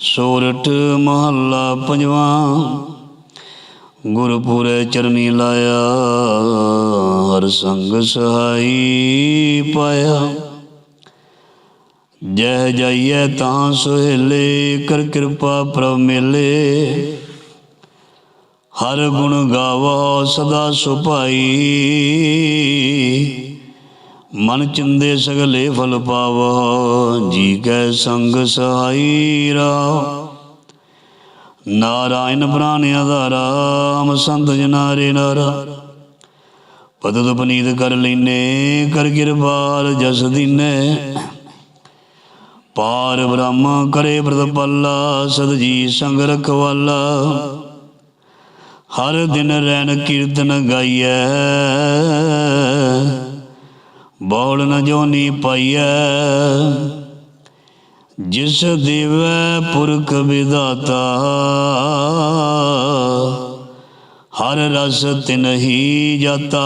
ਸੋਰਠ ਮਹੱਲਾ ਪੰਜਵਾਂ, ਗੁਰਪੁਰੇ ਚਰਨੀ ਲਾਇਆ, ਹਰ ਸੰਗ ਸਹਾਈ ਪਾਇਆ। ਜੈ ਜਾਈਏ ਤਾਂ ਸੁਹੇਲੇ, ਕਰ ਕਿਰਪਾ ਪ੍ਰਭ ਮੇਲੇ। ਹਰ ਗੁਣ ਗਾਵੋ ਸਦਾ ਸੁਭਾਈ। ਮਨ ਚਿੰਦੇ ਸਗਲੇ ਫਲ ਪਾਵੋ, ਜੀ ਕੈ ਸੰਗ ਸਹਾਈ ਰਾ ਨਾਰਾਇਣ ਪ੍ਰਾਨ ਆਧਾਰਾ ਸੰਤ ਜਨਾਰੇ ਨਾਰਾ। ਪਤਤ ਪਨੀਤ ਕਰ ਲੈਨੇ, ਕਰ ਕਿਰਪਾਲ ਜਸ ਦੀਨੇ। ਪਾਰ ਬ੍ਰਹਮ ਕਰੇ ਪ੍ਰਤਪਾਲਾ ਸਦ ਜੀ ਸੰਗ ਰਖਵਾਲਾ। ਹਰ ਦਿਨ ਰੈਣ ਕੀਰਤਨ ਗਾਈਐ। ਬੋਲ ਨ ਜੋਨੀ ਪਾਈਐ। ਜਿਸ ਦੇਵੈ ਪੁਰਖ ਵਿਦਾਤਾ ਹਰ ਰਸ ਤਿਨਹੀ ਜਾਤਾ।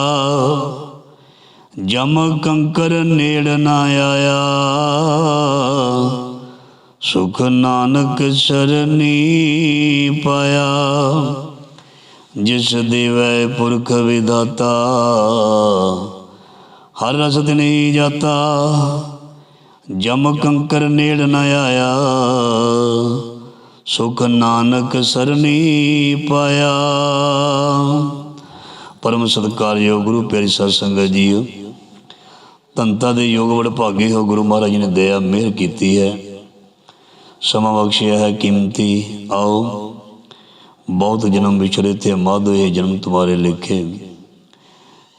ਜਮ ਕੰਕਰ ਨੇੜ ਨਾ ਆਇਆ, ਸੁਖ ਨਾਨਕ ਸਰਨੀ ਪਾਇਆ। ਜਿਸ ਦੇਵੈ ਪੁਰਖ ਵਿਦਾਤਾ ਹਰ ਰਸ ਨਹੀਂ ਜਾਤਾ, ਜਮ ਕੰਕਰ ਨੇੜ ਨ ਆਇਆ, ਸੁਖ ਨਾਨਕ ਸਰਨੀ ਪਾਇਆ। ਪਰਮ ਸਤਿਕਾਰਯੋਗ ਗੁਰੂ, ਪਿਆਰੀ ਸਾਧ ਸੰਗਤ ਜੀਓ, ਤੰਤਾ ਦੇ ਯੋਗ ਵੜ ਭਾਗੇ ਹੋ ਗੁਰੂ ਮਹਾਰਾਜ ਨੇ ਦਇਆ, ਮਿਹਰ ਕੀਤੀ ਹੈ। ਸਮਾਂ ਬਖਸ਼ਿਆ ਹੈ ਕੀਮਤੀ, ਆਓ, ਬਹੁਤ ਜਨਮ ਵਿਛੜੇ ਤੇ ਮਾਧੋ ਇਹ ਜਨਮ ਤੁਮਾਰੇ ਲਿਖੇ।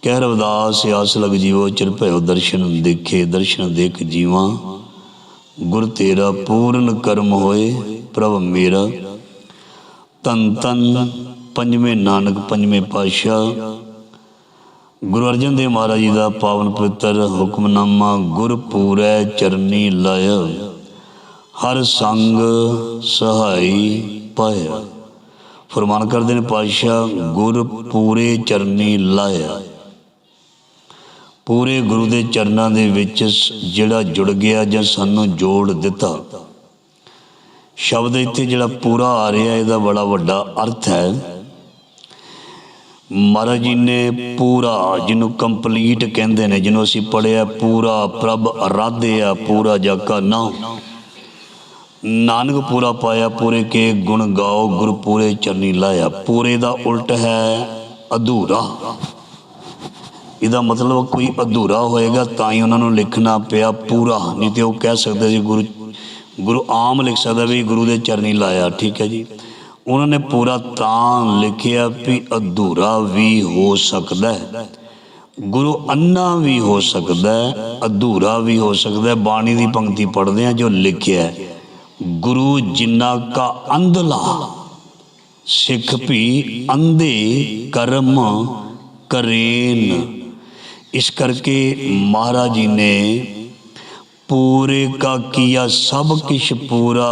ਕਹਿ ਰਵਦਾਸ, ਆਸ ਲਗ ਜੀਵੋ, ਚਿਰ ਭਇਓ ਦਰਸ਼ਨ ਦੇਖੇ, ਦਰਸ਼ਨ ਦੇਖ ਜੀਵਾਂ। ਗੁਰ ਤੇਰਾ ਪੂਰਨ ਕਰਮ ਹੋਏ, ਪ੍ਰਭ ਮੇਰਾ। ਤਨ ਤਨ ਪੰਜਵੇਂ ਨਾਨਕ, ਪੰਜਵੇਂ ਪਾਤਸ਼ਾਹ। ਗੁਰੂ ਅਰਜਨ ਦੇਵ ਮਹਾਰਾਜ ਜੀ ਦਾ ਪਾਵਨ ਪਵਿੱਤਰ ਹੁਕਮਨਾਮਾ, ਗੁਰ ਚਰਨੀ ਲਾਇਆ। ਹਰ ਸੰਗ ਸਹਾਈ ਪਾਇਆ। ਫਰਮਾਨ ਕਰਦੇ ਨੇ ਪਾਤਸ਼ਾਹ ਗੁਰਪੂਰੇ ਚਰਨੀ ਲਾਇਆ। ਪੂਰੇ ਗੁਰੂ ਦੇ ਚਰਨਾਂ ਦੇ ਵਿੱਚ ਜਿਹੜਾ ਜੁੜ ਗਿਆ ਜਾਂ ਸਾਨੂੰ ਜੋੜ ਦਿੱਤਾ। ਸ਼ਬਦ ਇੱਥੇ ਜਿਹੜਾ ਪੂਰਾ ਆ ਰਿਹਾ, ਇਹਦਾ ਬੜਾ ਵੱਡਾ ਅਰਥ ਹੈ। ਮਹਾਰਾਜ ਜੀ ਨੇ ਪੂਰਾ, ਜਿਹਨੂੰ ਕੰਪਲੀਟ ਕਹਿੰਦੇ ਨੇ, ਜਿਹਨੂੰ ਅਸੀਂ ਪੜਿਆ ਪੂਰਾ ਪ੍ਰਭ ਅਰਾਧਿਆ ਪੂਰਾ ਜਾਕਾ ਨਾ। ਨਾਨਕ ਪੂਰਾ ਪਾਇਆ, ਪੂਰੇ ਕੇ ਗੁਣ ਗਾਓ ਗੁਰ ਪੂਰੇ ਚਰਨੀ ਲਾਇਆ। ਪੂਰੇ ਦਾ ਉਲਟ ਹੈ ਅਧੂਰਾ। ਇਹਦਾ ਮਤਲਬ ਕੋਈ ਅਧੂਰਾ ਹੋਏਗਾ ਤਾਂ ਹੀ ਉਹਨਾਂ ਨੂੰ ਲਿਖਣਾ ਪਿਆ ਪੂਰਾ। ਨਹੀਂ ਤੇ ਉਹ ਕਹਿ ਸਕਦੇ ਸੀ, ਗੁਰੂ ਗੁਰੂ ਆਮ ਲਿਖ ਸਕਦਾ ਵੀ ਗੁਰੂ ਦੇ ਚਰਨੀ ਲਾਇਆ, ਠੀਕ ਹੈ ਜੀ। ਉਹਨਾਂ ਨੇ ਪੂਰਾ ਤਾਂ ਲਿਖਿਆ ਵੀ ਅਧੂਰਾ ਵੀ ਹੋ ਸਕਦਾ ਹੈ। ਗੁਰੂ ਅੰਨਾ ਵੀ ਹੋ ਸਕਦਾ ਹੈ, ਅਧੂਰਾ ਵੀ ਹੋ ਸਕਦਾ ਹੈ। ਬਾਣੀ ਦੀ ਪੰਕਤੀ ਪੜ੍ਹਦੇ ਆ ਜੋ ਲਿਖਿਆ ਹੈ, ਗੁਰੂ ਜਿਨ੍ਹਾਂ ਕਾ ਅੰਧਲਾ, ਸਿੱਖ ਵੀ ਅੰਧੇ ਕਰਮ ਕਰੇਨ। ਇਸ ਕਰਕੇ ਮਹਾਰਾਜ ਜੀ ਨੇ ਪੂਰੇ ਕਾ ਕੀਆ ਸਭ ਕਿਛ ਪੂਰਾ,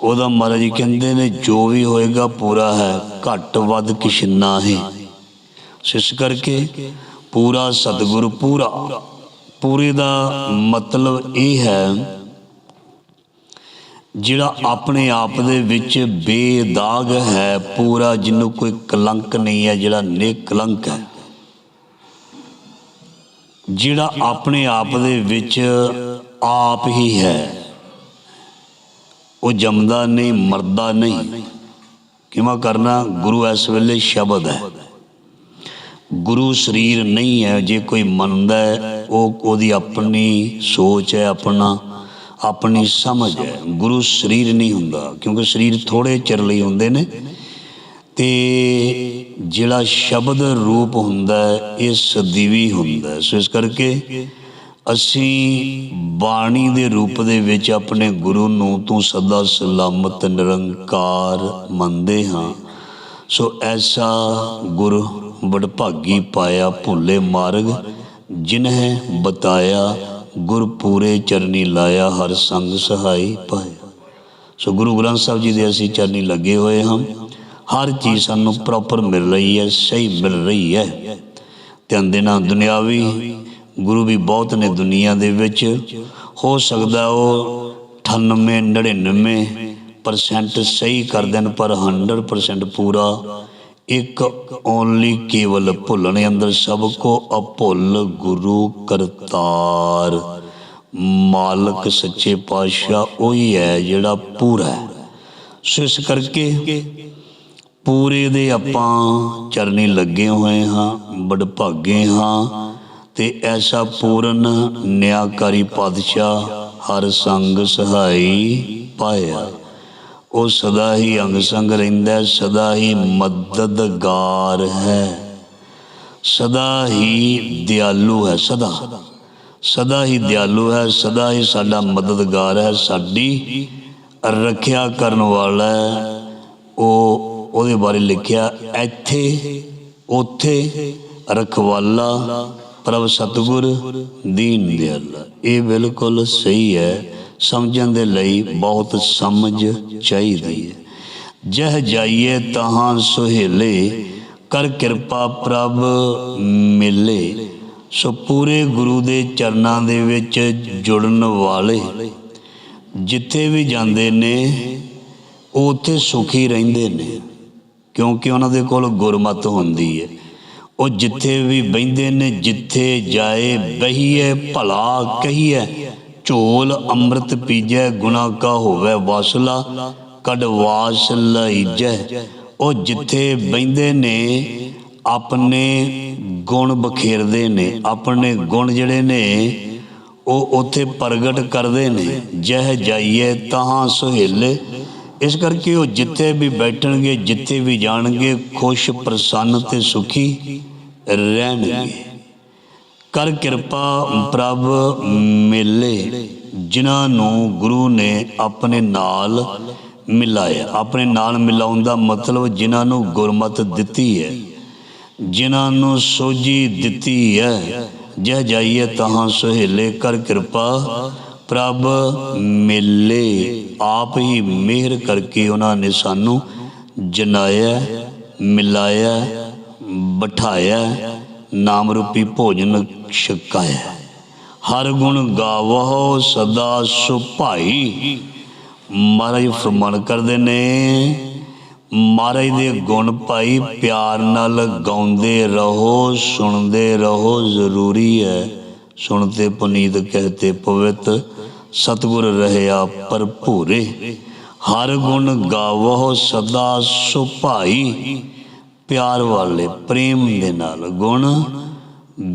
ਉਹਦਾ ਮਹਾਰਾਜ ਜੀ ਕਹਿੰਦੇ ਨੇ, ਜੋ ਵੀ ਹੋਏਗਾ ਪੂਰਾ ਹੈ, ਘੱਟ ਵੱਧ ਕਿਛ ਨਾ ਸੋ ਇਸ ਕਰਕੇ ਪੂਰਾ ਸਤਿਗੁਰ ਪੂਰਾ। ਪੂਰੇ ਦਾ ਮਤਲਬ ਇਹ ਹੈ, ਜਿਹੜਾ ਆਪਣੇ ਆਪ ਦੇ ਵਿੱਚ ਬੇਦਾਗ ਹੈ, ਪੂਰਾ, ਜਿਹਨੂੰ ਕੋਈ ਕਲੰਕ ਨਹੀਂ ਹੈ, ਜਿਹੜਾ ਨਿਕਲੰਕ ਹੈ। ਜਿਹੜਾ ਆਪਣੇ ਆਪ ਦੇ ਵਿੱਚ ਆਪ ਹੀ ਹੈ। ਉਹ ਜੰਮਦਾ ਨਹੀਂ, ਮਰਦਾ ਨਹੀਂ। ਕਿਵੇਂ ਕਰਨਾ? ਗੁਰੂ ਇਸ ਵੇਲੇ ਸ਼ਬਦ ਹੈ। ਗੁਰੂ ਸਰੀਰ ਨਹੀਂ ਹੈ, ਜੇ ਕੋਈ ਮੰਨਦਾ ਹੈ, ਉਹ ਉਹਦੀ ਆਪਣੀ ਸੋਚ ਹੈ, ਆਪਣਾ, ਆਪਣੀ ਸਮਝ ਹੈ। ਗੁਰੂ ਸਰੀਰ ਨਹੀਂ ਹੁੰਦਾ, ਕਿਉਂਕਿ ਸਰੀਰ ਥੋੜੇ ਚਿਰ ਲਈ ਹੁੰਦੇ ਨੇ। ਤੇ ਜਿਹੜਾ ਸ਼ਬਦ ਰੂਪ ਹੁੰਦਾ ਹੈ, ਇਹ ਸਦੀਵੀ ਹੁੰਦਾ ਸੋ ਇਸ ਕਰਕੇ ਅਸੀਂ ਬਾਣੀ ਦੇ ਰੂਪ ਦੇ ਵਿੱਚ ਆਪਣੇ ਗੁਰੂ ਨੂੰ ਤੂੰ ਸਦਾ ਸਲਾਮਤ, ਨਿਰੰਕਾਰ ਮੰਨਦੇ ਹਾਂ। ਸੋ ਐਸਾ ਗੁਰ ਵਡਭਾਗੀ ਪਾਇਆ ਭੁੱਲੇ ਮਾਰਗ, ਜਿਨਹਿ ਬਤਾਇਆ ਗੁਰ ਪੂਰੇ ਚਰਨੀ ਲਾਇਆ ਹਰ ਸੰਗ ਸਹਾਈ ਪਾਇਆ। ਸੋ ਗੁਰੂ ਗ੍ਰੰਥ ਸਾਹਿਬ ਜੀ ਦੇ ਅਸੀਂ ਚਰਨੀ ਲੱਗੇ ਹੋਏ ਹਾਂ। ਹਰ ਚੀਜ਼ ਸਾਨੂੰ ਪ੍ਰੋਪਰ ਮਿਲ ਰਹੀ ਹੈ, ਸਹੀ ਮਿਲ ਰਹੀ ਹੈ। ਧਿਆਨ ਦੇਣਾ, ਦੁਨਿਆਵੀ ਗੁਰੂ ਵੀ ਬਹੁਤ ਨੇ ਦੁਨੀਆ ਦੇ ਵਿੱਚ। ਹੋ ਸਕਦਾ ਉਹ 98 99% ਸਹੀ ਕਰ ਦੇਣ, ਪਰ 100% ਪੂਰਾ। ਇੱਕ ਓਨਲੀ ਕੇਵਲ ਭੁੱਲਣੇ ਅੰਦਰ ਸਭ ਕੋ ਅਭੁੱਲ ਗੁਰੂ ਕਰਤਾਰ। ਮਾਲਕ ਸੱਚੇ ਪਾਤਸ਼ਾਹ ਉਹੀ ਹੈ ਜਿਹੜਾ ਪੂਰਾ ਹੈ। ਸੋ ਇਸ ਕਰਕੇ ਪੂਰੇ ਦੇ ਆਪਾਂ ਚਰਨੀ ਲੱਗੇ ਹੋਏ ਹਾਂ, ਬੜਭਾਗੇ ਹਾਂ ਤੇ ਐਸਾ ਪੂਰਨ ਨਿਆਕਾਰੀ ਪਾਤਸ਼ਾਹ ਹਰ ਸੰਗ ਸਹਾਈ ਪਾਇਆ। ਉਹ ਸਦਾ ਹੀ ਅੰਗ ਸੰਗ ਰਹਿੰਦਾ, ਸਦਾ ਹੀ ਮਦਦਗਾਰ ਹੈ। ਸਦਾ ਹੀ ਦਿਆਲੂ ਹੈ, ਸਦਾ। ਸਦਾ ਹੀ ਦਿਆਲੂ ਹੈ, ਸਦਾ ਹੀ ਸਾਡਾ ਮਦਦਗਾਰ ਹੈ, ਸਾਡੀ ਰੱਖਿਆ ਕਰਨ ਵਾਲਾ ਉਹ ਉਹਦੇ ਬਾਰੇ ਲਿਖਿਆ, ਇੱਥੇ, ਉੱਥੇ ਰਖਵਾਲਾ ਪ੍ਰਭ ਸਤਗੁਰ ਦੀਨ ਦਿਆਲਾ। ਇਹ ਬਿਲਕੁਲ ਸਹੀ ਹੈ। ਸਮਝਣ ਦੇ ਲਈ ਬਹੁਤ ਸਮਝ ਚਾਹੀਦੀ ਹੈ। ਜਹ ਜਾਈਏ ਤਹਾਂ ਸੁਹੇਲੇ, ਕਰ ਕਿਰਪਾ ਪ੍ਰਭ ਮਿਲੇ। ਸੋ ਪੂਰੇ ਗੁਰੂ ਦੇ ਚਰਨਾਂ ਦੇ ਵਿੱਚ ਜੁੜਨ ਵਾਲੇ, ਜਿੱਥੇ ਵੀ ਜਾਂਦੇ ਨੇ ਉਹ ਉੱਥੇ ਸੁਖੀ ਰਹਿੰਦੇ ਨੇ। ਕਿਉਂਕਿ ਉਹਨਾਂ ਦੇ ਕੋਲ ਗੁਰਮਤ ਹੁੰਦੀ ਹੈ। ਉਹ ਜਿੱਥੇ ਵੀ ਬਹਿੰਦੇ ਨੇ, ਜਿੱਥੇ ਜਾਏ ਬਹੀਏ ਭਲਾ ਕਹੀਏ, ਝੋਲ ਅੰਮ੍ਰਿਤ ਪੀਜੈ ਗੁਨਾ ਕਾ ਹੋਵੇ ਵਾਸਲਾ ਕਡਵਾਸ ਲਈਜੈ। ਉਹ ਜਿੱਥੇ ਬਹਿੰਦੇ ਨੇ, ਆਪਣੇ ਗੁਣ ਬਖੇਰਦੇ ਨੇ, ਆਪਣੇ ਗੁਣ ਜਿਹੜੇ ਨੇ, ਉਹ ਉੱਥੇ ਪ੍ਰਗਟ ਕਰਦੇ ਨੇ। ਜਹ ਜਾਈਏ ਤਹਾਂ ਸੁਹੇਲੇ ਇਸ ਕਰਕੇ ਉਹ ਜਿੱਥੇ ਵੀ ਬੈਠਣਗੇ, ਜਿੱਥੇ ਵੀ ਜਾਣਗੇ, ਖੁਸ਼, ਪ੍ਰਸੰਨ ਤੇ ਸੁਖੀ ਰਹਿਣਗੇ। ਕਰ ਕਿਰਪਾ ਪ੍ਰਭ ਮਿਲੇ, ਜਿਨ੍ਹਾਂ ਨੂੰ ਗੁਰੂ ਨੇ ਆਪਣੇ ਨਾਲ ਮਿਲਾਇਆ। ਆਪਣੇ ਨਾਲ ਮਿਲਾਉਣ ਦਾ ਮਤਲਬ ਜਿਨ੍ਹਾਂ ਨੂੰ ਗੁਰਮਤ ਦਿੱਤੀ ਹੈ। ਜਿਨ੍ਹਾਂ ਨੂੰ ਸੋਝੀ ਦਿੱਤੀ ਹੈ। ਜਹ ਜਾਈਏ ਤਹਾਂ ਸੁਹੇਲੇ, ਕਰ ਕਿਰਪਾ ਪ੍ਰਭ ਮਿਲੇ ਆਪ ਹੀ ਮਿਹਰ ਕਰਕੇ ਉਹਨਾਂ ਨੇ ਸਾਨੂੰ ਜਨਾਇਆ, ਮਿਲਾਇਆ, ਬਿਠਾਇਆ ਨਾਮ ਰੂਪੀ ਭੋਜਨ ਛਕਾਇਆ। ਹਰ ਗੁਣ ਗਾਵੋ ਸਦਾ ਸੁਭਾਈ। ਮਹਾਰਾਜ ਫਰਮਾਨ ਕਰਦੇ ਨੇ, ਮਹਾਰਾਜ ਦੇ ਗੁਣ ਭਾਈ ਪਿਆਰ ਨਾਲ ਗਾਉਂਦੇ ਰਹੋ, ਸੁਣਦੇ ਰਹੋ, ਜ਼ਰੂਰੀ ਹੈ। ਸੁਣਤੇ ਪੁਨੀਤ ਕਹਤੇ, ਪਵਿੱਤ ਸਤਗੁਰ ਰਹਿਆ ਭਰਪੂਰੇ। ਹਰ ਗੁਣ ਗਾਵੋ ਸਦਾ ਸੁਭਾਈ। ਪਿਆਰ ਵਾਲੇ ਪ੍ਰੇਮ ਦੇ ਨਾਲ ਗੁਣ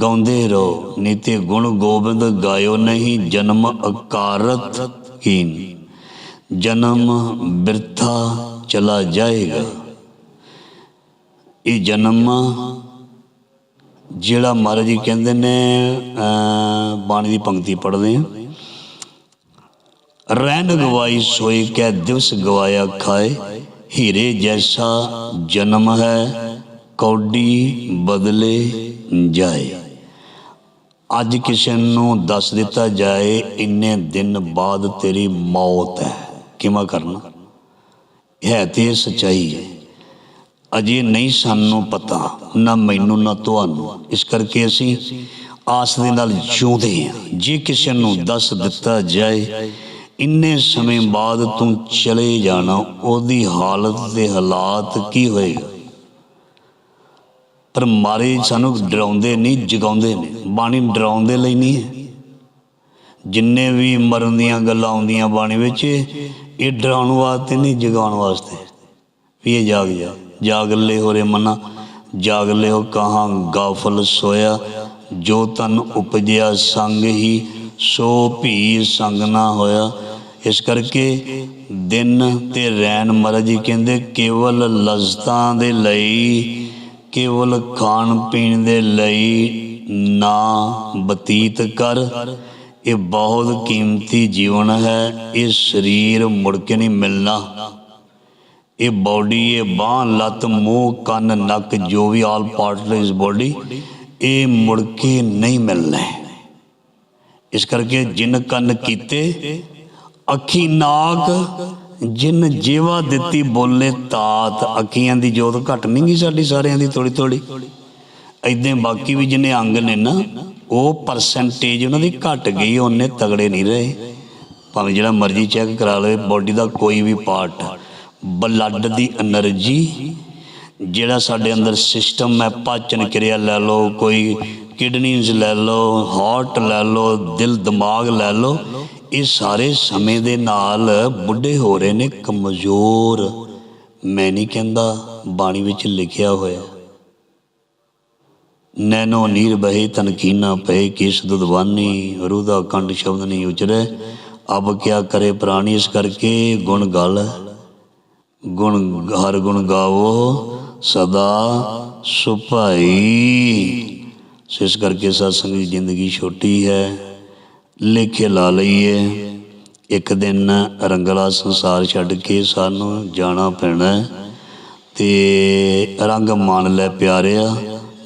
ਗਾਉਂਦੇ ਰਹੋ। ਨੀਤੇ ਗੁਣ ਗੋਬਿੰਦ ਗਾਇਓ ਨਹੀਂ, ਜਨਮ ਅਕਾਰਤ ਕੀਨ। ਜਨਮ ਬਿਰਥਾ ਚਲਾ ਜਾਏਗਾ। ਇਹ ਜਨਮ ਜਿਹੜਾ ਮਹਾਰਾਜ ਜੀ ਕਹਿੰਦੇ ਨੇ ਅਹ, ਬਾਣੀ ਦੀ ਪੰਕਤੀ ਪੜ੍ਹਦੇ ਆ ਰਹਿਣ ਗਵਾਈ ਸੋਈ ਕੈ ਦਿਵਸ ਗਵਾਇਆ ਖਾਏ ਹੀਰੇ ਜੈਸਾ ਜਨਮ ਹੈ ਕੌਡੀ ਬਦਲੇ ਜਾਏ। ਅੱਜ ਕਿਸੇ ਨੂੰ ਦੱਸ ਦਿੱਤਾ ਜਾਏ ਇੰਨੇ ਦਿਨ ਬਾਅਦ ਤੇਰੀ ਮੌਤ ਹੈ। ਕਿਵੇਂ ਕਰਨਾ? ਹੈ ਤੇ ਇਹ ਸੱਚਾਈ ਹੈ। ਅਜੇ ਨਹੀਂ ਸਾਨੂੰ ਪਤਾ, ਨਾ ਮੈਨੂੰ, ਨਾ ਤੁਹਾਨੂੰ। ਇਸ ਕਰਕੇ ਅਸੀਂ ਆਸ ਦੇ ਨਾਲ ਜਿਉਂਦੇ ਹਾਂ। ਜੇ ਕਿਸੇ ਨੂੰ ਦੱਸ ਦਿੱਤਾ ਜਾਏ, ਇੰਨੇ ਸਮੇਂ ਬਾਅਦ ਤੂੰ ਚਲੇ ਜਾਣਾ, ਉਹਦੀ ਹਾਲਤ ਤੇ ਹਾਲਾਤ ਕੀ ਹੋਏਗਾ? ਪਰ ਮਾਰੇ ਸਾਨੂੰ ਡਰਾਉਂਦੇ ਨਹੀਂ, ਜਗਾਉਂਦੇ ਨੇ। ਬਾਣੀ ਡਰਾਉਣ ਦੇ ਲਈ ਨਹੀਂ ਹੈ। ਜਿੰਨੇ ਵੀ ਮਰਨ ਦੀਆਂ ਗੱਲਾਂ ਆਉਂਦੀਆਂ ਬਾਣੀ ਵਿੱਚ, ਇਹ ਡਰਾਉਣ ਵਾਸਤੇ ਨਹੀਂ, ਜਗਾਉਣ ਵਾਸਤੇ। ਵੀ ਇਹ ਜਾਗ ਜਾ। ਜਾਗਲੇ ਹੋ ਰੇ ਮਨਾ ਜਾਗਲੇ ਹੋ ਕਹਾਂ ਗਾਫਲ ਸੋਇਆ। ਜੋ ਤਨ ਉਪਜਿਆ ਸੰਗ ਹੀ, ਸੋ ਭੀ ਸੰਗ ਨਾ ਹੋਇਆ। ਇਸ ਕਰਕੇ ਦਿਨ ਤੇ ਰੈਣ ਮਹਾਰਾਜ ਜੀ ਕਹਿੰਦੇ, ਕੇਵਲ ਲਜ਼ਤਾਂ ਦੇ ਲਈ, ਕੇਵਲ ਖਾਣ ਪੀਣ ਦੇ ਲਈ ਨਾ ਬਤੀਤ ਕਰ। ਇਹ ਬਹੁਤ ਕੀਮਤੀ ਜੀਵਨ ਹੈ, ਇਹ ਸਰੀਰ ਮੁੜ ਕੇ ਨਹੀਂ ਮਿਲਣਾ। ਇਹ ਬਾਡੀ ਇਹ ਬਾਹ, ਲੱਤ, ਮੂੰਹ, ਕੰਨ, ਨੱਕ, ਜੋ ਵੀ ਆਲ ਪਾਰਟ ਇਸ ਬਾਡੀ ਇਹ ਮੁੜ ਕੇ ਨਹੀਂ ਮਿਲਣਾ। ਇਸ ਕਰਕੇ ਜਿਨ ਕੰਨ ਕੀਤੇ, ਅੱਖੀ ਨਾਕ, ਜਿਨ ਜੀਵਾ ਦਿੱਤੀ ਬੋਲੇ ਤਾਤ, ਅੱਖੀਆਂ ਦੀ ਜੋਤ ਘਟ ਨਹੀਂ ਗਈ ਸਾਡੀ ਸਾਰਿਆਂ ਦੀ ਥੋੜੀ ਥੋੜੀ ਐਦਾਂ ਬਾਕੀ ਵੀ ਜਿਹਨੇ ਅੰਗ ਨੇ ਨਾ, ਉਹ ਪਰਸੈਂਟੇਜ ਉਹਨਾਂ ਦੀ ਘਟ ਗਈ, ਉਹਨੇ ਤਗੜੇ ਨਹੀਂ ਰਹੇ। ਭਾਵੇਂ ਜਿਹੜਾ ਮਰਜ਼ੀ ਚੈੱਕ ਕਰਾ ਲਵੇ ਬਾਡੀ ਦਾ ਕੋਈ ਵੀ ਪਾਰਟ ਬਲੱਡ ਦੀ એનર્ਜੀ ਜਿਹੜਾ ਸਾਡੇ ਅੰਦਰ ਸਿਸਟਮ ਹੈ, ਪਾਚਨ ਕਿਰਿਆ ਲੈ ਲਓ, ਕੋਈ ਕਿਡਨੀਜ਼ ਲੈ ਲਓ ਹਾਰਟ ਲੈ ਲਓ, ਦਿਲ, ਦਿਮਾਗ ਲੈ ਲਓ, ਇਹ ਸਾਰੇ ਸਮੇਂ ਦੇ ਨਾਲ ਬੁੱਢੇ ਹੋ ਰਹੇ ਨੇ, ਕਮਜ਼ੋਰ। ਮੈਂ ਨਹੀਂ ਕਹਿੰਦਾ ਬਾਣੀ ਵਿੱਚ ਲਿਖਿਆ ਹੋਇਆ। ਨੈਨੋ ਨੀਰ ਬਹਿ ਤਨਕੀਨਾ ਪਏ ਕਿਸ ਦੁਦਵਾਨੀ ਰੂਦਾ ਕੰਡ ਸ਼ਬਦ ਨਹੀਂ ਉਚਰੇ। ਅਬ ਕਿਆ ਕਰੇ ਪ੍ਰਾਣੀ ਇਸ ਕਰਕੇ, ਗੁਣ ਗਲ। ਗੁਣ ਹਰ ਗੁਣ ਗਾਵੋ, ਸਦਾ ਸੁਭਾਈ। ਇਸ ਕਰਕੇ ਸਤਸੰਗ ਦੀ ਜ਼ਿੰਦਗੀ ਛੋਟੀ ਹੈ, ਲੇਖੇ ਲਾ ਲਈਏ। ਇੱਕ ਦਿਨ ਰੰਗਲਾ ਸੰਸਾਰ ਛੱਡ ਕੇ ਸਾਨੂੰ ਜਾਣਾ ਪੈਣਾ ਹੈ ਤੇ ਰੰਗ ਮੰਨ ਲੈ ਪਿਆਰਿਆ,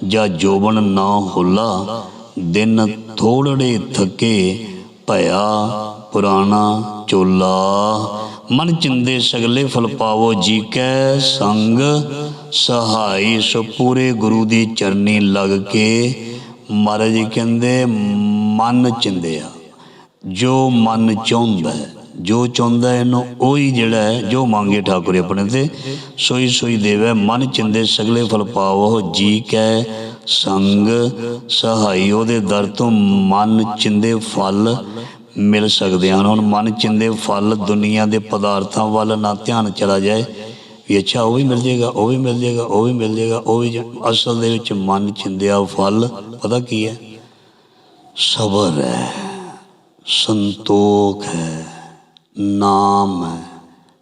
ਜਾਂ ਜੋਬਨ ਨਾ ਹੁੱਲਾ, ਦਿਨ ਥੋੜੜੇ ਥਕੇ ਭਇਆ ਪੁਰਾਣਾ ਚੋਲਾ। ਮਨ ਚਿੰਦੇ ਸਗਲੇ ਫਲ ਪਾਵੋ ਜੀ ਕੈ ਸੰਗ, ਸਹਾਈ ਸੋ ਪੂਰੇ ਗੁਰੂ ਦੀ ਚਰਨੀ ਲੱਗ ਕੇ। ਮਹਾਰਾਜ ਜੀ ਕਹਿੰਦੇ, ਮਨ ਚਿੰਦਿਆ, ਜੋ ਮਨ ਚਾਹੁੰਦਾ ਹੈ, ਜੋ ਚਾਹੁੰਦਾ ਇਹਨੂੰ ਉਹੀ ਜਿਹੜਾ ਹੈ, ਜੋ ਮੰਗੇ ਠਾਕੁਰ ਆਪਣੇ ਤੇ, ਸੋਈ ਸੋਈ ਦੇਵੇ, ਮਨ ਚਿੰਦੇ ਸਗਲੇ ਫਲ ਪਾਵੋ ਜੀ ਕੈ ਸੰਗ, ਸਹਾਈ ਉਹਦੇ ਦਰ ਤੋਂ ਮਨ ਚਿੰਦੇ ਫਲ ਮਿਲ ਸਕਦੇ ਹਨ। ਹੁਣ ਮਨ ਚਿੰਦੇ ਫਲ ਦੁਨੀਆ ਦੇ ਪਦਾਰਥਾਂ ਵੱਲ ਨਾ ਧਿਆਨ ਚਲਾ ਜਾਏ। ਵੀ ਅੱਛਾ, ਉਹ ਵੀ ਮਿਲ ਜਾਏਗਾ, ਉਹ ਵੀ ਮਿਲ ਜਾਏਗਾ, ਉਹ ਵੀ ਮਿਲ ਜਾਏਗਾ, ਉਹ ਵੀ ਜ- ਅਸਲ ਦੇ ਵਿੱਚ ਮਨ ਚਿੰਦਿਆ ਫਲ, ਪਤਾ ਕੀ ਹੈ? ਸਬਰ ਹੈ, ਸੰਤੋਖ ਹੈ, ਨਾਮ ਹੈ,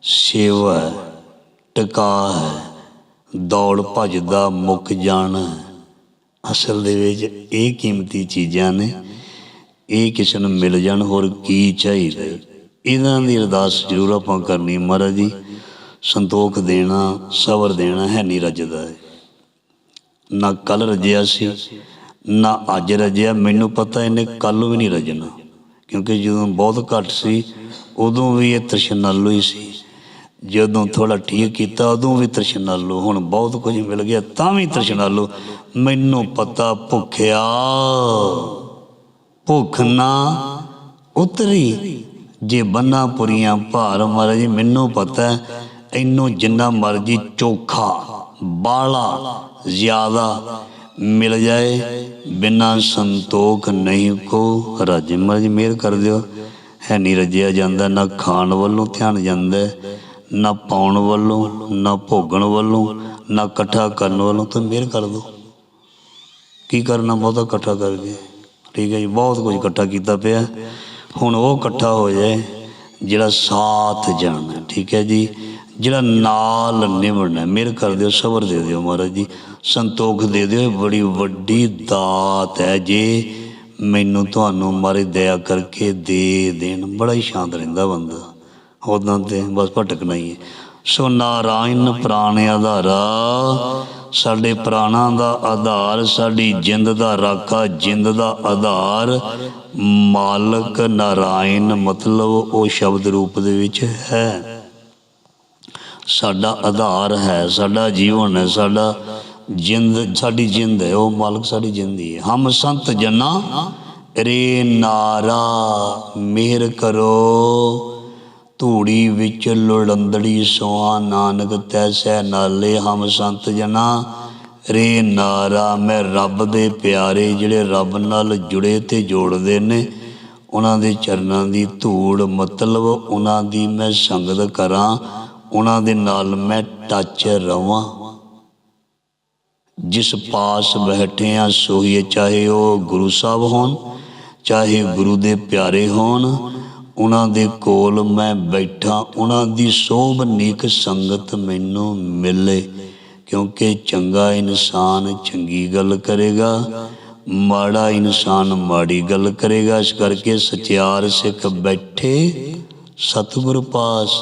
ਸੇਵਾ ਹੈ, ਟਿਕਾ ਹੈ, ਦੌੜ ਭੱਜ ਦਾ ਮੁੱਕ ਜਾਣਾ ਹੈ। ਅਸਲ ਦੇ ਵਿੱਚ ਇਹ ਕੀਮਤੀ ਚੀਜ਼ਾਂ ਨੇ ਇਹ ਕਿਸੇ ਨੂੰ ਮਿਲ ਜਾਣ, ਹੋਰ ਕੀ ਚਾਹੀਦਾ ਇਹਨਾਂ ਦੀ ਅਰਦਾਸ ਜ਼ਰੂਰ ਆਪਾਂ ਕਰਨੀ ਮਹਾਰਾਜ ਜੀ। ਸੰਤੋਖ ਦੇਣਾ, ਸਬਰ ਦੇਣਾ ਹੈ ਨਹੀਂ ਰੱਜਦਾ ਨਾ ਕੱਲ ਰਜਿਆ ਸੀ, ਨਾ ਅੱਜ ਰਜਿਆ। ਮੈਨੂੰ ਪਤਾ ਇਹਨੇ ਕੱਲ ਵੀ ਨਹੀਂ ਰਜਣਾ, ਕਿਉਂਕਿ ਜਦੋਂ ਬਹੁਤ ਘੱਟ ਸੀ, ਉਦੋਂ ਵੀ ਇਹ ਤ੍ਰਿਸ਼ਨਾਲੂ ਹੀ ਸੀ। ਜਦੋਂ ਥੋੜਾ ਠੀਕ ਕੀਤਾ, ਉਦੋਂ ਵੀ ਤ੍ਰਿਸ਼ਨਾਲੂ। ਹੁਣ ਬਹੁਤ ਕੁਝ ਮਿਲ ਗਿਆ, ਤਾਂ ਵੀ ਤ੍ਰਿਸ਼ਨਾਲੂ। ਮੈਨੂੰ ਪਤਾ ਭੁੱਖਿਆ। ਭੁੱਖ ਨਾ ਉਤਰੀ। ਜੇ ਬੰਨਾ ਪੁਰੀਆਂ ਭਾਰ ਮਹਾਰਾਜ ਮੈਨੂੰ ਪਤਾ ਹੈ, ਇਹਨੂੰ ਜਿੰਨਾ ਮਰਜ਼ੀ ਚੋਖਾ ਬਾਲਾ ਜ਼ਿਆਦਾ ਮਿਲ ਜਾਏ ਬਿਨਾ ਸੰਤੋਖ ਨਹੀਂ ਕੋ ਰਾਜੇ। ਮਹਾਰਾਜ ਮਿਹਰ ਕਰ ਦਿਓ। ਹੈ ਨਹੀਂ ਰਜਿਆ ਜਾਂਦਾ ਨਾ ਖਾਣ ਵੱਲੋਂ ਧਿਆਨ ਜਾਂਦਾ ਨਾ ਪਾਉਣ ਵੱਲੋਂ ਨਾ ਭੋਗਣ ਵੱਲੋਂ ਨਾ ਇਕੱਠਾ ਕਰਨ ਵੱਲੋਂ। ਤਾਂ ਮਿਹਰ ਕਰ ਦਿਓ। ਕੀ ਕਰਨਾ ਬਹੁਤਾ ਇਕੱਠਾ ਕਰਕੇ? ਠੀਕ ਹੈ ਜੀ, ਬਹੁਤ ਕੁਝ ਇਕੱਠਾ ਕੀਤਾ ਪਿਆ। ਹੁਣ ਉਹ ਇਕੱਠਾ ਹੋ ਜਾਏ, ਜਿਹੜਾ ਸਾਥ ਜਾਣਾ, ਠੀਕ ਹੈ ਜੀ। ਜਿਹੜਾ ਨਾਲ ਨਿਭਣਾ ਮਿਹਰ ਕਰ ਦਿਓ, ਸਬਰ ਦੇ ਦਿਓ ਮਹਾਰਾਜ ਜੀ। ਸੰਤੋਖ ਦੇ ਦਿਓ, ਇਹ ਬੜੀ ਵੱਡੀ ਦਾਤ ਹੈ ਜੇ। ਮੈਨੂੰ ਤੁਹਾਨੂੰ ਮਾਰੇ ਦਇਆ ਕਰਕੇ ਦੇ ਦੇਣ। ਬੜਾ ਹੀ ਸ਼ਾਂਤ ਰਹਿੰਦਾ ਬੰਦਾ। ਉਦਾਂ ਤੇ ਬਸ ਭਟਕਣਾ ਹੀ ਹੈ। ਸੋ ਨਾਰਾਇਣ ਪ੍ਰਾਣ ਆਧਾਰਾ ਸਾਡੇ ਪ੍ਰਾਣਾਂ ਦਾ ਆਧਾਰ, ਸਾਡੀ ਜਿੰਦ ਦਾ ਰਾਖਾ, ਜਿੰਦ ਦਾ ਆਧਾਰ। ਮਾਲਕ ਨਾਰਾਇਣ ਮਤਲਬ ਉਹ ਸ਼ਬਦ ਰੂਪ ਦੇ ਵਿੱਚ ਹੈ। ਸਾਡਾ ਆਧਾਰ ਹੈ, ਸਾਡਾ ਜੀਵਨ ਹੈ, ਸਾਡਾ ਜਿੰਦ, ਸਾਡੀ ਜਿੰਦ ਹੈ, ਉਹ ਮਾਲਕ ਸਾਡੀ ਜਿੰਦ ਹੀ ਹੈ। ਹਮ ਸੰਤ ਜਨਾ ਰੇ ਨਾਰਾ, ਮਿਹਰ ਕਰੋ। ਧੂੜੀ ਵਿੱਚ ਲੁੜੰਦੜੀ ਸੋਆ ਨਾਨਕ ਤੈਸੈ ਨਾਲੇ, ਹਮ ਸੰਤ ਜਨਾ। ਰੇ ਨਾਰਾ, ਮੈਂ ਰੱਬ ਦੇ ਪਿਆਰੇ, ਜਿਹੜੇ ਰੱਬ ਨਾਲ ਜੁੜੇ ਤੇ ਜੋੜਦੇ ਨੇ। ਉਹਨਾਂ ਦੇ ਚਰਨਾਂ ਦੀ ਧੂੜ, ਮਤਲਬ ਉਹਨਾਂ ਦੀ ਮੈਂ ਸੰਗਤ ਕਰਾਂ। ਉਹਨਾਂ ਦੇ ਨਾਲ ਮੈਂ ਟੱਚ ਰਵਾਂ। ਜਿਸ ਪਾਸ ਬੈਠੇ ਆ ਸੋਹੀਏ ਚਾਹੇ ਉਹ ਗੁਰੂ ਸਾਹਿਬ ਹੋਣ, ਚਾਹੇ ਗੁਰੂ ਦੇ ਪਿਆਰੇ ਹੋਣ। ਉਹਨਾਂ ਦੇ ਕੋਲ ਮੈਂ ਬੈਠਾ, ਉਹਨਾਂ ਦੀ ਸੋਭਨੀਕ ਸੰਗਤ ਮੈਨੂੰ ਮਿਲੇ, ਕਿਉਂਕਿ ਚੰਗਾ ਇਨਸਾਨ ਚੰਗੀ ਗੱਲ ਕਰੇਗਾ, ਮਾੜਾ ਇਨਸਾਨ ਮਾੜੀ ਗੱਲ ਕਰੇਗਾ। ਇਸ ਕਰਕੇ ਸਚਿਆਰ ਸਿੱਖ ਬੈਠੇ, ਸਤਿਗੁਰ ਪਾਸ।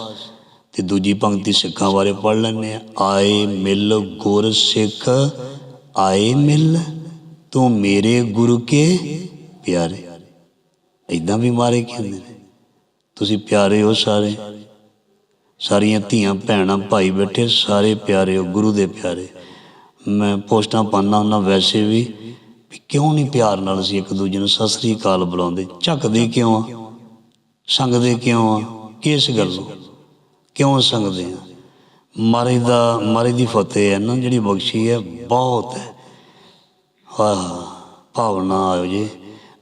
ਤੇ ਦੂਜੀ ਪੰਕਤੀ ਸਿੱਖਾਂ ਬਾਰੇ ਪੜ੍ਹ ਲੈਂਦੇ ਆ ਆਏ ਮਿਲ ਗੁਰ ਸਿੱਖ, ਆਏ ਮਿਲ ਤੂੰ ਮੇਰੇ ਗੁਰੂ ਕੇ ਪਿਆਰੇ। ਇਦਾਂ ਵੀ ਮਾਰੇ ਕਹਿੰਦੇ ਨੇ? ਤੁਸੀਂ ਪਿਆਰੇ ਹੋ ਸਾਰੇ। ਸਾਰੀਆਂ ਧੀਆਂ ਭੈਣਾਂ ਭਾਈ ਬੈਠੇ, ਸਾਰੇ ਪਿਆਰੇ ਹੋ, ਗੁਰੂ ਦੇ ਪਿਆਰੇ। ਮੈਂ ਪੋਸਟਾਂ ਪਾਉਂਦਾ ਹੁੰਦਾ ਵੈਸੇ ਵੀ ਕਿਉਂ ਨਹੀਂ ਪਿਆਰ ਨਾਲ ਅਸੀਂ ਇੱਕ ਦੂਜੇ ਨੂੰ ਸਤਿ ਸ੍ਰੀ ਅਕਾਲ ਬੁਲਾਉਂਦੇ? ਝੱਕਦੇ ਕਿਉਂ ਆ? ਸੰਗਦੇ ਕਿਉਂ ਆ? ਕਿਸ ਗੱਲੋਂ? ਕਿਉਂ ਸੰਗਦੇ ਆ? ਮਹਾਰਾਜ ਦਾ ਮਹਾਰਾਜ ਦੀ ਫਤਿਹ ਹੈ ਨਾ, ਜਿਹੜੀ ਬਖਸ਼ੀ ਹੈ, ਬਹੁਤ ਹੈ। ਆਹ ਭਾਵਨਾ ਆਇਓ ਜੀ।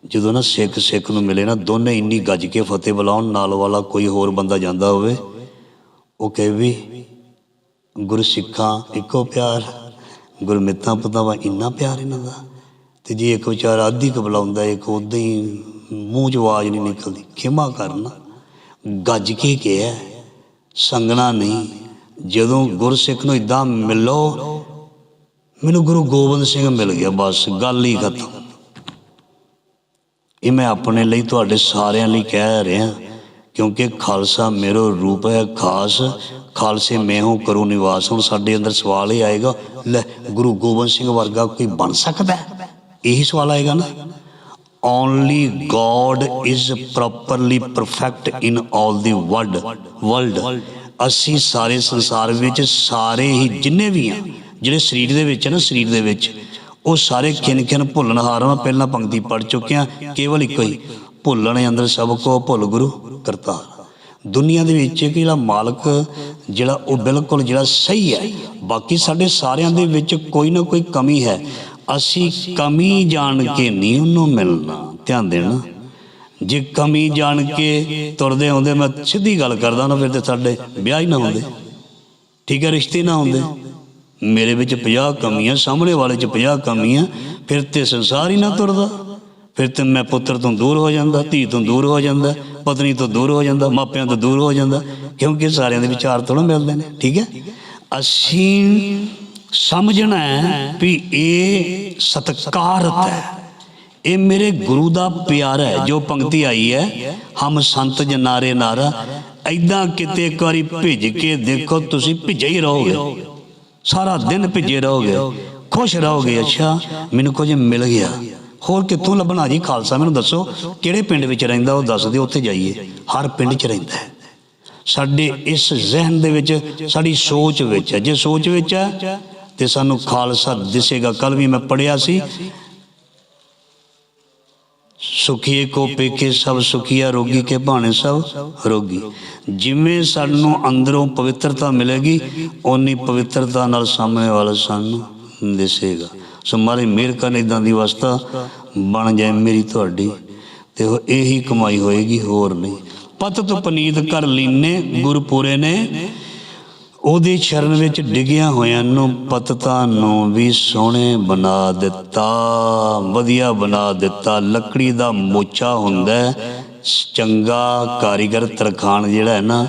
ਜਦੋਂ ਨਾ ਸਿੱਖ ਸਿੱਖ ਨੂੰ ਮਿਲੇ ਨਾ, ਦੋਨੇ ਇੰਨੀ ਗੱਜ ਕੇ ਫਤਿਹ ਬੁਲਾਉਣ, ਨਾਲ ਵਾਲਾ ਕੋਈ ਹੋਰ ਬੰਦਾ ਜਾਂਦਾ ਹੋਵੇ, ਉਹ ਕਹੇ ਵੀ, ਗੁਰ ਸਿੱਖਾਂ ਇੱਕੋ ਪਿਆਰ ਗੁਰਮਿੱਤਾਂ ਪਤਾਵਾ ਇੰਨਾ ਪਿਆਰ ਇਹਨਾਂ ਦਾ? ਤੇ ਜੇ ਇੱਕ ਵਿਚਾਰਾ ਅੱਧੀ ਕਬਲਾਉਂਦਾ ਇੱਕ ਉਦਾਂ ਹੀ ਮੂੰਹ 'ਚ ਆਵਾਜ਼ ਨਹੀਂ ਨਿਕਲਦੀ, ਖਿਮਾ ਕਰਨਾ। ਗੱਜ ਕੇ ਕਿਹਾ, ਸੰਗਣਾ ਨਹੀਂ, ਜਦੋਂ ਗੁਰਸਿੱਖ ਨੂੰ ਇਦਾਂ ਮਿਲੋ, ਮੈਨੂੰ ਗੁਰੂ ਗੋਬਿੰਦ ਸਿੰਘ ਮਿਲ ਗਿਆ, ਬਸ ਗੱਲ ਹੀ ਖਤਮ। ਇਹ ਮੈਂ ਆਪਣੇ ਲਈ ਤੁਹਾਡੇ ਸਾਰਿਆਂ ਲਈ ਕਹਿ ਰਿਹਾ, ਕਿਉਂਕਿ ਖਾਲਸਾ ਮੇਰਾ ਰੂਪ ਹੈ ਖਾਸ। ਖਾਲਸੇ ਮੈਂ ਹੂੰ, ਕਰੋ ਨਿਵਾਸ। ਹੁਣ ਸਾਡੇ ਅੰਦਰ ਸਵਾਲ ਇਹ ਆਏਗਾ, ਲੈ, ਗੁਰੂ ਗੋਬਿੰਦ ਸਿੰਘ ਵਰਗਾ ਕੋਈ ਬਣ ਸਕਦਾ? ਹੈ? ਇਹੀ ਸਵਾਲ ਆਏਗਾ ਨਾ। Only God is properly perfect in all the world world ਅਸੀਂ ਸਾਰੇ ਸੰਸਾਰ ਵਿੱਚ ਸਾਰੇ ਹੀ ਜਿੰਨੇ ਵੀ ਆ, ਜਿਹੜੇ ਸਰੀਰ ਦੇ ਵਿੱਚ ਹੈ ਨਾ, ਸਰੀਰ ਦੇ ਵਿੱਚ ਉਹ ਸਾਰੇ ਖਿਨ ਖਿਨ ਭੁੱਲਣਹਾਰ ਮੈਂ ਪਹਿਲਾਂ ਪੰਕਤੀ ਪੜ ਚੁੱਕਿਆ, ਕੇਵਲ ਇੱਕੋ ਹੀ, ਭੁੱਲਣ ਅੰਦਰ ਸਭ ਕੋ ਭੁੱਲ ਗੁਰੂ ਕਰਤਾਰ। ਦੁਨੀਆ ਦੇ ਵਿੱਚ ਇੱਕ ਜਿਹੜਾ ਮਾਲਕ, ਜਿਹੜਾ ਉਹ ਬਿਲਕੁਲ ਜਿਹੜਾ ਸਹੀ ਹੈ, ਬਾਕੀ ਸਾਡੇ ਸਾਰਿਆਂ ਦੇ ਵਿੱਚ ਕੋਈ ਨਾ ਕੋਈ ਕਮੀ ਹੈ। ਅਸੀਂ ਕਮੀ ਜਾਣ ਕੇ ਨਹੀਂ ਉਹਨੂੰ ਮਿਲਣਾ, ਧਿਆਨ ਦੇਣਾ। ਜੇ ਕਮੀ ਜਾਣ ਕੇ ਤੁਰਦੇ ਆਉਂਦੇ, ਮੈਂ ਸਿੱਧੀ ਗੱਲ ਕਰਦਾ ਨਾ, ਫਿਰ ਤੇ ਸਾਡੇ ਵਿਆਹ ਹੀ ਨਾ ਹੁੰਦੇ। ਠੀਕ ਹੈ, ਰਿਸ਼ਤੇ ਨਾ ਹੁੰਦੇ। ਮੇਰੇ ਵਿੱਚ 50 ਕਮੀਆਂ, ਸਾਹਮਣੇ ਵਾਲੇ 'ਚ 50 ਕਮੀਆਂ, ਫਿਰ ਤੇ ਸੰਸਾਰ ਹੀ ਨਾ ਤੁਰਦਾ। ਫਿਰ ਤੇ ਮੈਂ ਪੁੱਤਰ ਤੋਂ ਦੂਰ ਹੋ ਜਾਂਦਾ, ਧੀ ਤੋਂ ਦੂਰ ਹੋ ਜਾਂਦਾ, ਪਤਨੀ ਤੋਂ ਦੂਰ ਹੋ ਜਾਂਦਾ, ਮਾਪਿਆਂ ਤੋਂ ਦੂਰ ਹੋ ਜਾਂਦਾ, ਕਿਉਂਕਿ ਸਾਰਿਆਂ ਦੇ ਵਿਚਾਰ ਥੋੜਾ ਮਿਲਦੇ ਨੇ, ਠੀਕ ਹੈ? ਅਸੀਂ ਸਮਝਣਾ ਹੈ ਵੀ ਇਹ ਸਤਕਾਰਤ ਹੈ। ਇਹ ਮੇਰੇ ਗੁਰੂ ਦਾ ਪਿਆਰ ਹੈ, ਜੋ ਪੰਕਤੀ ਆਈ ਹੈ, ਹਮ ਸੰਤ ਜਨਾਰੇ ਨਾਰਾ ਐਦਾਂ ਕਿਤੇ ਇੱਕ ਵਾਰੀ ਭਿੱਜ ਕੇ ਦੇਖੋ, ਤੁਸੀਂ ਭਿੱਜੇ ਹੀ ਰਹੋਗੇ। ਸਾਰਾ ਦਿਨ ਭਿੱਜੇ ਰਹੋਗੇ, ਖੁਸ਼ ਰਹੋਗੇ, ਅੱਛਾ, ਮੈਨੂੰ ਕੁਝ ਮਿਲ ਗਿਆ। ਹੋਰ ਕਿੱਥੋਂ ਲੱਭਣਾ ਜੀ ਖਾਲਸਾ? ਮੈਨੂੰ ਦੱਸੋ, ਕਿਹੜੇ ਪਿੰਡ ਵਿੱਚ ਰਹਿੰਦਾ, ਉਹ ਦੱਸ ਦਿਓ, ਉੱਥੇ ਜਾਈਏ। ਹਰ ਪਿੰਡ 'ਚ ਰਹਿੰਦਾ ਹੈ। ਸਾਡੇ ਇਸ ਜ਼ਿਹਨ ਦੇ ਵਿੱਚ, ਸਾਡੀ ਸੋਚ ਵਿੱਚ ਜੇ ਸੋਚ ਵਿੱਚ ਹੈ, ਤੇ ਸਾਨੂੰ ਖਾਲਸਾ ਦਿਸੇਗਾ। ਕੱਲ ਵੀ ਮੈਂ ਪੜਿਆ ਸੀ ਸੁਖੀਏ ਕੋ ਪੇਕੇ ਸਭ ਸੁਖੀਆ ਰੋਗੀ ਕੇ ਭਾਣੇ ਸਭ ਰੋਗੀ। ਜਿਵੇਂ ਸਾਨੂੰ ਅੰਦਰੋਂ ਪਵਿੱਤਰਤਾ ਮਿਲੇਗੀ, ਓਨੀ ਪਵਿੱਤਰਤਾ ਨਾਲ ਸਾਹਮਣੇ ਵਾਲਾ ਸਾਨੂੰ ਦਿਸੇਗਾ। ਸੋ ਮਾਰੇ ਮਿਹਰ ਕਰਨ ਇਦਾਂ ਦੀ ਅਵਸਥਾ ਬਣ ਜਾਏ ਮੇਰੀ ਤੁਹਾਡੀ, ਤੇ ਉਹ ਇਹੀ ਕਮਾਈ ਹੋਏਗੀ, ਹੋਰ ਨਹੀਂ। ਪਤ ਤੋਂ ਪਨੀਤ ਕਰ ਲੀਨੇ, ਗੁਰਪੁਰੇ ਨੇ ਉਹਦੀ ਸ਼ਰਨ ਵਿੱਚ ਡਿੱਗਿਆ ਹੋਇਆਂ ਨੂੰ ਪਤਤਾ ਨੂੰ ਵੀ ਸੋਹਣੇ ਬਣਾ ਦਿੱਤਾ, ਵਧੀਆ ਬਣਾ ਦਿੱਤਾ। ਲੱਕੜੀ ਦਾ ਮੋਚਾ ਹੁੰਦਾ ਚੰਗਾ ਕਾਰੀਗਰ ਤਰਖਾਨ ਜਿਹੜਾ ਹੈ ਨਾ,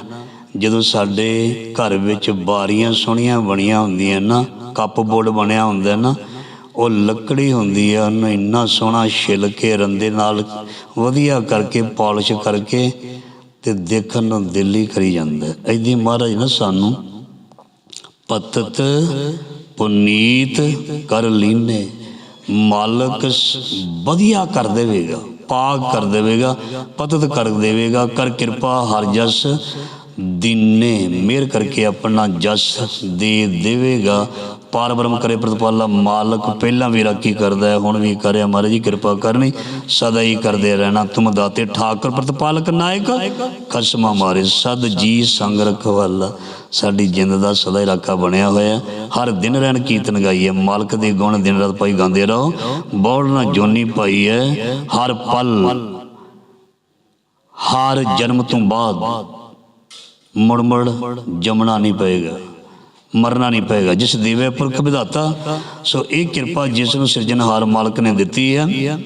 ਜਦੋਂ ਸਾਡੇ ਘਰ ਵਿੱਚ ਬਾਰੀਆਂ ਸੋਹਣੀਆਂ ਬਣੀਆਂ ਹੁੰਦੀਆਂ ਨਾ, ਕੱਪ ਬੋਰਡ ਬਣਿਆ ਹੁੰਦਾ ਨਾ, ਉਹ ਲੱਕੜੀ ਹੁੰਦੀ ਆ, ਉਹਨੂੰ ਇੰਨਾ ਸੋਹਣਾ ਛਿਲ ਕੇ ਰੰਦੇ ਨਾਲ ਵਧੀਆ ਕਰਕੇ ਪਾਲਿਸ਼ ਕਰਕੇ ਤੇ ਦੇਖਣ ਨੂੰ ਦਿਲ ਹੀ ਕਰੀ ਜਾਂਦਾ ਐਦੀ ਮਹਾਰਾਜ ਨਾ ਸਾਨੂੰ ਪਤਤ ਪੁਨੀਤ ਕਰ ਲੀਨੇ। ਮਾਲਕ ਵਧੀਆ ਕਰ ਦੇਵੇਗਾ ਪਾਕ ਕਰ ਦੇਵੇਗਾ, ਪਤਤ ਕਰ ਦੇਵੇਗਾ, ਕਰ ਕਿਰਪਾ ਹਰ ਜਸ। ਦੀਨੇ ਮਿਹਰ ਕਰਕੇ ਆਪਣਾ ਜਸ ਦੇ ਦੇਵੇਗਾ। ਪਾਰ ਕਰੇ ਪ੍ਰਤਪਾਲਾ, ਮਾਲਕ ਪਹਿਲਾਂ ਵੀ ਰਾਖੀ ਕਰਦਾ ਹੈ, ਹੁਣ ਵੀ ਕਰਿਆ। ਮਹਾਰਾਜ ਜੀ, ਕਿਰਪਾ ਕਰਨੀ, ਸਦਾ ਹੀ ਕਰਦੇ ਰਹਿਣਾ। ਤੁਮ ਦਾਤੇ ਠਾਕੁਰ ਪ੍ਰਤਪਾਲਕ ਨਾਇਕ, ਖਸਮਾ ਮਾਰੇ ਸਦ ਜੀ ਸੰਗ ਰਖਵਾਲਾ। ਸਾਡੀ ਜਿੰਦ ਦਾ ਸਦਾ ਹੀ ਰਾਖਾ ਬਣਿਆ ਹੋਇਆ ਹਰ ਦਿਨ ਰਹਿਣ ਕੀਰਤਨ ਗਾਈਏ। ਮਾਲਕ ਦੇ ਗੁਣ ਦਿਨ ਰਾਤ ਪਾਈ ਗਾਉਂਦੇ ਰਹੋ। ਬੋੜ ਨਾ ਜੋਨੀ ਪਾਈ ਹੈ। ਹਰ ਪਲ, ਹਰ ਜਨਮ ਤੋਂ ਬਾਅਦ ਮੁੜ ਜਮਣਾ ਨਹੀਂ ਪਏਗਾ, ਮਰਨਾ ਨਹੀਂ ਪਏਗਾ। ਜਿਸ ਦੇਵੇ ਪੁਰਖ ਵਿਧਾਤਾ, ਸੋ ਇਹ ਕਿਰਪਾ ਜਿਸ ਨੂੰ ਸਿਰਜਣਹਾਰ ਮਾਲਕ ਨੇ ਦਿੱਤੀ ਹੈ।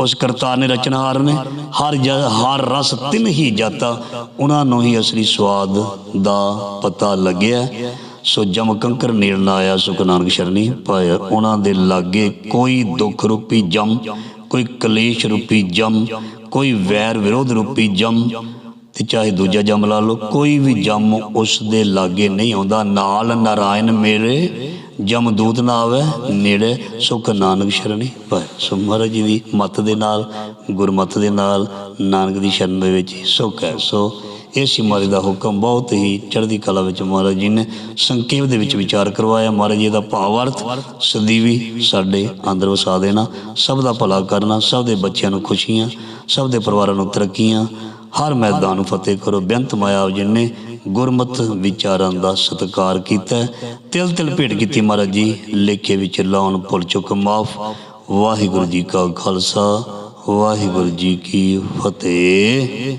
ਉਸ ਕਰਤਾਰ ਨੇ ਰਚਨਹਾਰ ਨੇ ਹਰ ਹਰ ਰਸ ਤਿਨ ਹੀ ਜਾਤਾ, ਉਹਨਾਂ ਨੂੰ ਹੀ ਅਸਲੀ ਸਵਾਦ ਦਾ ਪਤਾ ਲੱਗਿਆ। ਸੋ ਜਮ ਕੰਕਰ ਨੇੜ ਨਾ ਆਇਆ, ਸੁਖ ਨਾਨਕ ਸ਼ਰਣੀ ਪਾਇਆ ਉਹਨਾਂ ਦੇ ਲਾਗੇ ਕੋਈ ਦੁੱਖ ਰੂਪੀ ਜਮ, ਕੋਈ ਕਲੇਸ਼ ਰੂਪੀ ਜਮ, ਕੋਈ ਵੈਰ ਵਿਰੋਧ ਰੂਪੀ ਜਮ ਤੇ ਚਾਹੇ ਦੂਜਾ ਜੰਮ ਲਾ ਲਓ, ਕੋਈ ਵੀ ਜੰਮ ਉਸ ਦੇ ਲਾਗੇ ਨਹੀਂ ਆਉਂਦਾ। ਨਾਲ ਨਾਰਾਇਣ ਮੇਰੇ ਜਮਦੂਤ ਨਾ ਆਵੇ, ਨੇੜੇ ਸੁਖ ਨਾਨਕ ਸ਼ਰਣੀ ਪਾਏ। ਸੋ ਮਹਾਰਾਜ ਜੀ ਦੀ ਮੱਤ ਦੇ ਨਾਲ, ਗੁਰਮਤ ਦੇ ਨਾਲ, ਨਾਨਕ ਦੀ ਸ਼ਰਨ ਦੇ ਵਿੱਚ ਹੀ ਸੁਖ ਹੈ। ਸੋ ਇਸ ਮਹਾਰਾਜ ਦਾ ਹੁਕਮ ਬਹੁਤ ਹੀ ਚੜ੍ਹਦੀ ਕਲਾ ਵਿੱਚ ਮਹਾਰਾਜ ਜੀ ਨੇ ਸੰਖੇਪ ਦੇ ਵਿੱਚ ਵਿਚਾਰ ਕਰਵਾਇਆ। ਮਹਾਰਾਜ ਜੀ ਦਾ ਭਾਵਾਰਥ, ਸਦੀਵੀ ਸਾਡੇ ਅੰਦਰ ਵਸਾ ਦੇਣਾ, ਸਭ ਦਾ ਭਲਾ ਕਰਨਾ, ਸਭ ਦੇ ਬੱਚਿਆਂ ਨੂੰ ਖੁਸ਼ੀਆਂ, ਸਭ ਦੇ ਪਰਿਵਾਰਾਂ ਨੂੰ ਤਰੱਕੀਆਂ ਹਰ ਮੈਦਾਨ ਨੂੰ ਫਤਿਹ ਕਰੋ। ਬੇਅੰਤ ਮਾਇਆ ਜੀ ਨੇ ਗੁਰਮਤ ਵਿਚਾਰਾਂ ਦਾ ਸਤਿਕਾਰ ਕੀਤਾ ਤਿਲ ਤਿਲ ਭੇਟ ਕੀਤੀ ਮਹਾਰਾਜ ਜੀ, ਲੇਖੇ ਵਿੱਚ ਲਾਉਣ ਭੁੱਲ ਚੁੱਕ ਮਾਫ। ਵਾਹਿਗੁਰੂ ਜੀ ਕਾ ਖਾਲਸਾ, ਵਾਹਿਗੁਰੂ ਜੀ ਕੀ ਫਤਿਹ।